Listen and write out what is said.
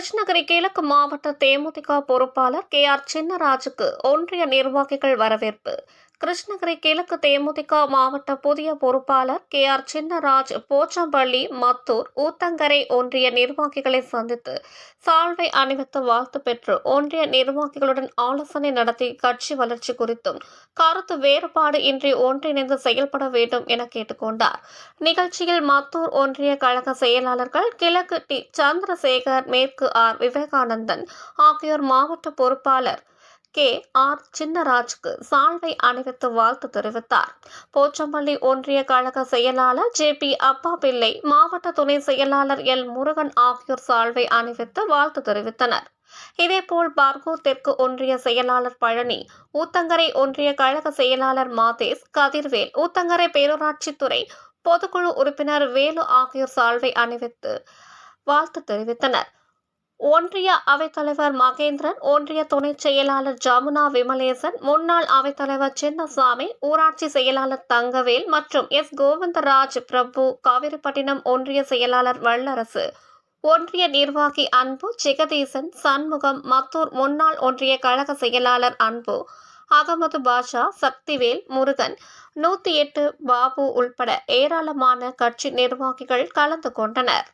கிருஷ்ணகிரி கிழக்கு மாவட்ட தேமுதிக பொறுப்பாளர் கே ஆர் சின்னராஜுக்கு ஒன்றிய நிர்வாகிகள் வரவேற்பு. கிருஷ்ணகிரி கிழக்கு தேமுதிக மாவட்ட புதிய பொறுப்பாளர் கே. ஆர். சின்னராஜ் போச்சம்பள்ளி மத்தூர் ஊத்தங்கரை ஒன்றிய நிர்வாகிகளை சந்தித்து சால்வை அணிவித்து வாழ்த்து பெற்று ஒன்றிய நிர்வாகிகளுடன் ஆலோசனை நடத்தி கட்சி வளர்ச்சி குறித்தும் கருத்து வேறுபாடு இன்றி ஒன்றிணைந்து செயல்பட வேண்டும் என கேட்டுக்கொண்டார். நிகழ்ச்சியில் மத்தூர் ஒன்றிய கழக செயலாளர்கள் கிழக்கு டி. சந்திரசேகர் மேற்கு ஆர். விவேகானந்தன் ஆகியோர் மாவட்ட பொறுப்பாளர் கே. ஆர். சின்னராஜுக்கு சால்வை அணிவித்து வாழ்த்து தெரிவித்தார். போச்சம்பள்ளி ஒன்றிய கழக செயலாளர் ஜே. பி. அப்பா பிள்ளை மாவட்ட துணை செயலாளர் எல். முருகன் ஆகியோர் சால்வை அணிவித்து வாழ்த்து தெரிவித்தனர். இதேபோல் பார்கோ தெற்கு ஒன்றிய செயலாளர் பழனி ஊத்தங்கரை ஒன்றிய கழக செயலாளர் மாதேஷ் கதிர்வேல் ஊத்தங்கரை பேரூராட்சித்துறை பொதுக்குழு உறுப்பினர் வேலு ஆகியோர் சால்வை அணிவித்து வாழ்த்து தெரிவித்தனர். ஒன்றிய அவைத்தலைவர் மகேந்திரன் ஒன்றிய துணைச் செயலாளர் ஜமுனா விமலேசன் முன்னாள் அவைத்தலைவர் சின்னசாமி ஊராட்சி செயலாளர் தங்கவேல் மற்றும் எஸ். கோவிந்தராஜ் பிரபு காவிரிப்பட்டினம் ஒன்றிய செயலாளர் வல்லரசு. ஒன்றிய நிர்வாகி அன்பு ஜெகதீசன் சண்முகம் மத்தூர் முன்னாள் ஒன்றிய கழக செயலாளர் அன்பு அகமது பாஷா சக்திவேல் முருகன் நூத்தி எட்டு பாபு உள்பட ஏராளமான கட்சி நிர்வாகிகள் கலந்து கொண்டனர்.